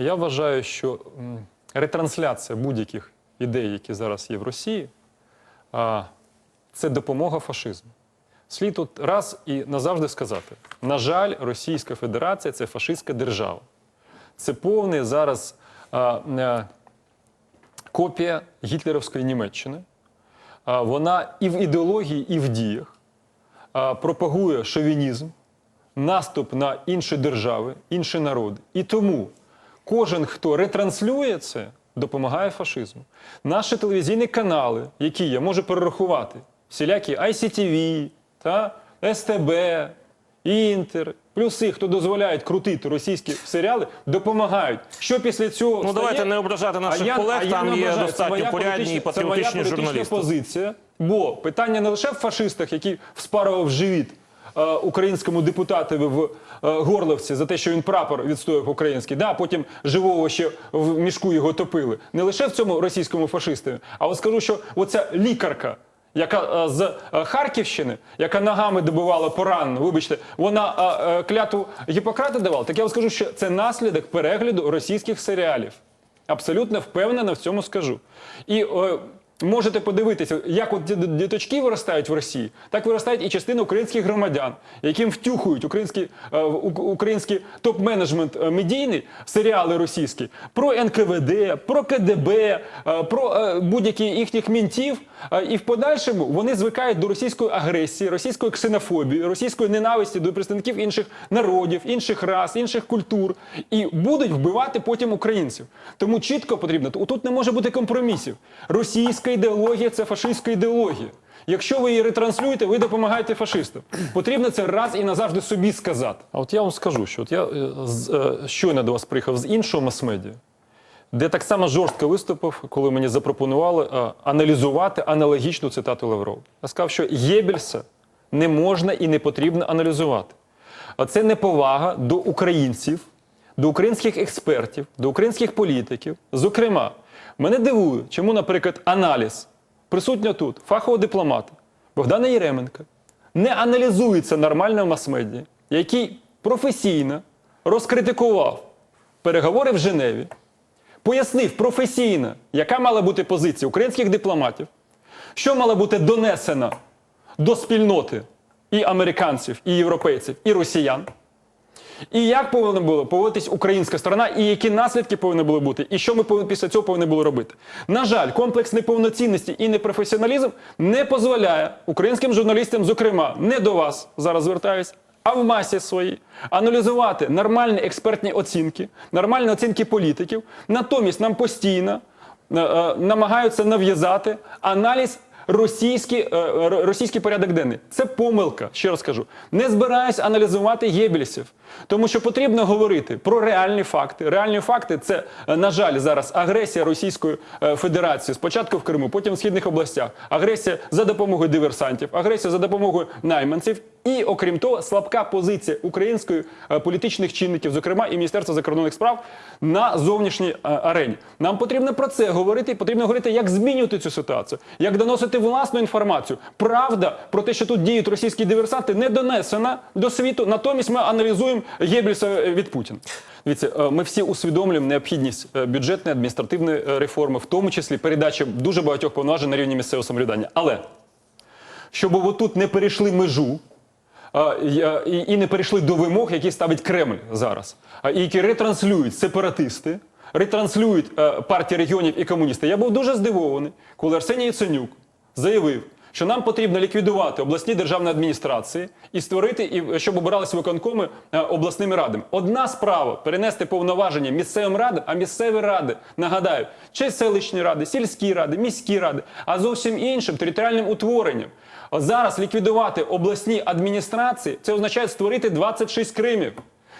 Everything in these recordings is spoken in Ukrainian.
Я вважаю, що ретрансляція будь-яких ідей, які зараз є в Росії, це допомога фашизму. Слід тут раз і назавжди сказати: на жаль, Російська Федерація це фашистська держава. Це повний зараз е, копія гітлерівської Німеччини. Вона і в ідеології, і в діях пропагує шовінізм, наступ на інші держави, інші народи. І тому кожен, хто ретранслює це, допомагає фашизму. Наші телевізійні канали, які я можу перерахувати, всілякі ICTV, та, СТБ, Інтер, плюси, хто дозволяють крутити російські серіали, допомагають. Що після цього Ну стає? давайте не ображати наших А я- колег. а я там є достатньо порядні і політична- це моя політична позиція. Бо питання не лише в фашистах, які вспарував живіт українському депутатові в е, Горловці за те, що він прапор відстояв український, да, потім живого ще в мішку його топили. Не лише в цьому російському фашистові, а от скажу, що оця лікарка. Яка е, з е, Харківщини, яка ногами добивала поранену, вибачте, вона е, е, Гіппократа давала. Так я вам скажу, що це наслідок перегляду російських серіалів. Абсолютно впевнено в цьому скажу. І е, можете подивитися, як от діточки виростають в Росії, так виростають і частина українських громадян, яким втюхують український, е, український топ-менеджмент е, медійний, серіали російські про НКВД, про КДБ, е, про будь-які їхніх мінтів. І в подальшому вони звикають до російської агресії, російської ксенофобії, російської ненависті до представників інших народів, інших рас, інших культур і будуть вбивати потім українців. Тому чітко потрібно тут не може бути компромісів. Російська ідеологія це фашистська ідеологія. Якщо ви її ретранслюєте, ви допомагаєте фашистам. Потрібно це раз і назавжди собі сказати. А от я вам скажу, що от я е, е, щойно до вас приїхав з іншого мас-медіа, де так само жорстко виступив, коли мені запропонували е, аналізувати аналогічну цитату Лаврова. Я сказав, що Єбельса не можна і не потрібно аналізувати. А це неповага до українців, до українських експертів, до українських політиків. Зокрема, мене дивує, чому, наприклад, аналіз присутня тут фахового дипломата Богдана Єременка не аналізується нормально в мас-медіа, який професійно розкритикував переговори в Женеві, пояснив професійно, яка мала бути позиція українських дипломатів, що мала бути донесено до спільноти і американців, і європейців, і росіян. І як повинна була поводитись українська сторона, і які наслідки повинні були бути, і що ми після цього повинні були робити. На жаль, комплекс неповноцінності і непрофесіоналізм не дозволяє українським журналістам, зокрема, не до вас зараз звертаюсь, а в масі своїй аналізувати нормальні експертні оцінки, нормальні оцінки політиків. Натомість нам постійно е, е, намагаються нав'язати аналіз російський, е, російський порядок денний. Це помилка, ще раз кажу. Не збираюсь аналізувати Єбельсів, тому що потрібно говорити про реальні факти. Реальні факти це, е, на жаль, зараз агресія Російської е, Федерації, спочатку в Криму, потім в східних областях, агресія за допомогою диверсантів, агресія за допомогою найманців. І, окрім того, слабка позиція української е, політичних чинників, зокрема і Міністерства закордонних справ, на зовнішній е, арені. Нам потрібно про це говорити, потрібно говорити, як змінювати цю ситуацію, як доносити власну інформацію. Правда про те, що тут діють російські диверсанти, не донесена до світу. Натомість ми аналізуємо Геббельса від Путіна. Дивіться, е, ми всі усвідомлюємо необхідність е, бюджетної адміністративної е, реформи, в тому числі передачі дуже багатьох повноважень на рівні місцевого самоврядування. Але щоб отут не перейшли межу. І- не перейшли до вимог, які ставить Кремль зараз, і які ретранслюють сепаратисти, ретранслюють е, партії регіонів і комуністи. Я був дуже здивований, коли Арсеній Яценюк заявив, що нам потрібно ліквідувати обласні державні адміністрації і створити, і щоб обиралися виконкоми е, обласними радами. Одна справа перенести повноваження місцевим радам, а місцеві ради нагадаю, чи селищні ради, сільські ради, міські ради, а зовсім іншим територіальним утворенням. Зараз ліквідувати обласні адміністрації це означає створити 26 Кримів.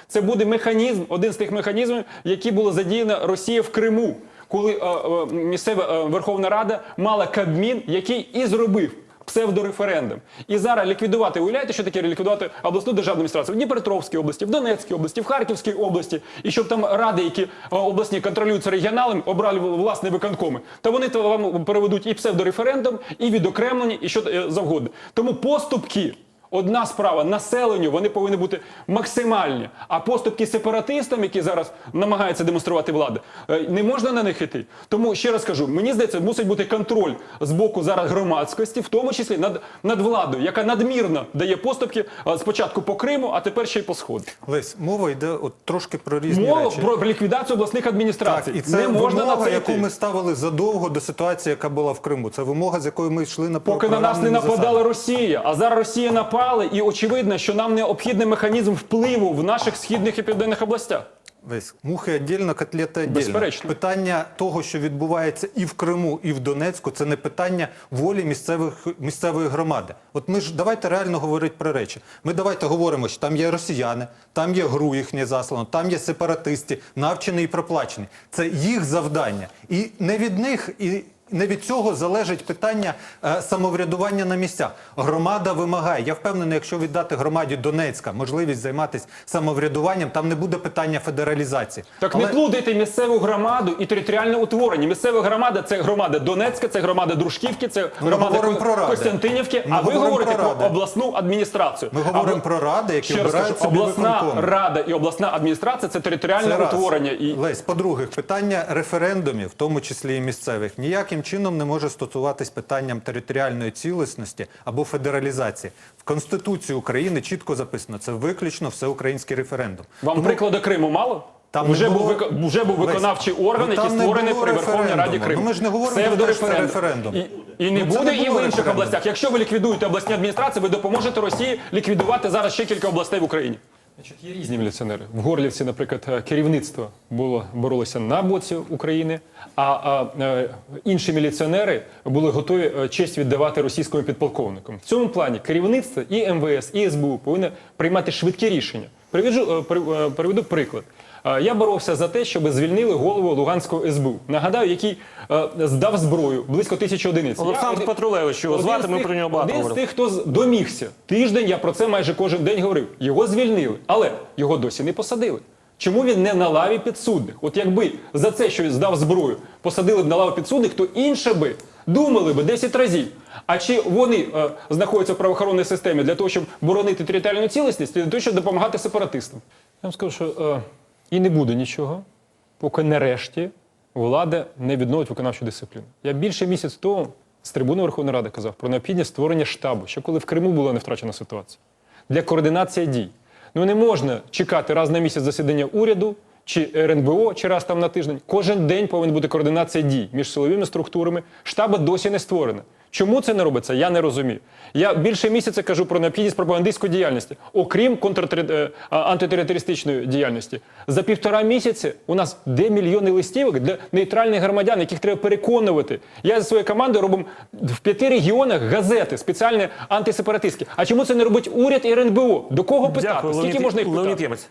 Це буде механізм, один з тих механізмів, які було задіяно Росія в Криму, коли е, е, місцева е, Верховна Рада мала Кабмін, який і зробив псевдореферендум. І зараз ліквідувати, уявляєте, що таке ліквідувати обласну державну адміністрацію в Дніпропетровській області, в Донецькій області, в Харківській області, і щоб там ради, які обласні контролюються регіоналами, обрали власні виконкоми. Та вони вам переведуть і псевдореферендум, і відокремлені, і що завгодно. Тому поступки Одна справа населенню, вони повинні бути максимальні. А поступки сепаратистам, які зараз намагаються демонструвати влади, е, не можна на них іти. Тому ще раз кажу, мені здається, мусить бути контроль з боку зараз громадськості, в тому числі над, над владою, яка надмірно дає поступки е, спочатку по Криму, а тепер ще й по сходу. Лесь, мова йде от трошки про різні Мова речі. про ліквідацію обласних адміністрацій. Так, і це не можна вимога, на це яку йти. ми ставили задовго до ситуації, яка була в Криму. Це вимога, з якою ми йшли на Поки на нас не нападала. Росія, а зараз Росія напала, і очевидно, що нам необхідний механізм впливу в наших східних і південних областях. Весь мухи віддільно, котлети віддільно. Безперечно. Питання того, що відбувається і в Криму, і в Донецьку, це не питання волі місцевих місцевої громади. От ми ж давайте реально говорити про речі. Ми давайте говоримо, що там є росіяни, там є ГРУ їхнє заслано, там є сепаратисти, навчені і проплачені. Це їх завдання, і не від них і. Не від цього залежить питання е, самоврядування на місцях. Громада вимагає. Я впевнений, якщо віддати громаді Донецька можливість займатися самоврядуванням, там не буде питання федералізації. Так Але- не плутайте місцеву громаду і територіальне утворення. Місцева громада це громада Донецька, це громада Дружківки, це громада Ко- про ради. Костянтинівки. Ми а ви говорите про про, обласну адміністрацію. Ми говоримо ви- про ради, які Ще обирають кажу, собі обласна рада і обласна адміністрація це територіальне Це утворення. І Лесь, по-друге, питання референдумів, в тому числі і місцевих, ніяким чином не може стосуватись питанням територіальної цілісності або федералізації. В Конституції України чітко записано, це виключно всеукраїнський референдум. вам прикладу Криму мало? Там вже, був, було- вик- вже був виконавчий орган, ну, який створений при Верховній Раді. Криму. Ну, ми ж не говоримо про Псевдореферендум. референдум. І, і не Ну, буде не і в інших референдуму. областях. Якщо ви ліквідуєте обласні адміністрації, ви допоможете Росії ліквідувати зараз ще кілька областей в Україні. Значить, є різні міліціонери. В Горлівці, наприклад, е, керівництво було боролося на боці України, а, а е, інші міліціонери були готові е, честь віддавати російському підполковнику. В цьому плані керівництво і МВС, і СБУ повинні приймати швидкі рішення. Приведу, е, е, приведу приклад. Е, Я боровся за те, щоб звільнили голову Луганського СБУ. Нагадаю, який здав зброю близько тисячі одиниць. Олександр Петрулевич, його звати, ми про нього багато Один з тих, хто домігся. Тиждень я про це майже кожен день говорив. Його звільнили, але його досі не посадили. Чому він не на лаві підсудних? От якби за це, що здав зброю, посадили б на лаву підсудних, то інше би думали би 10 разів. А чи вони е, знаходяться в правоохоронній системі для того, щоб боронити територіальну цілісність, для того, щоб допомагати сепаратистам? Я вам скажу, що е, і не буде нічого, поки нарешті влада не відновить виконавчу дисципліну. Я більше місяць тому з трибуни Верховної Ради казав про необхідність створення штабу, ще коли в Криму була не втрачена ситуація, для координації дій. Ну не можна чекати раз на місяць засідання уряду чи РНБО, чи раз там на тиждень. Кожен день повинна бути координація дій між силовими структурами. Штаба досі не створена. Чому це не робиться? Я не розумію. Я більше місяця кажу про необхідність пропагандистської діяльності, окрім контртери- е, антитерористичної діяльності. За півтора місяці у нас де мільйони листівок для нейтральних громадян, яких треба переконувати. Я зі своєю командою робимо в п'яти регіонах газети спеціальні антисепаратистські. А чому це не робить уряд і РНБО? До кого питати? Дякую, Скільки Леонід, можна їх питати? Леонід Ємець.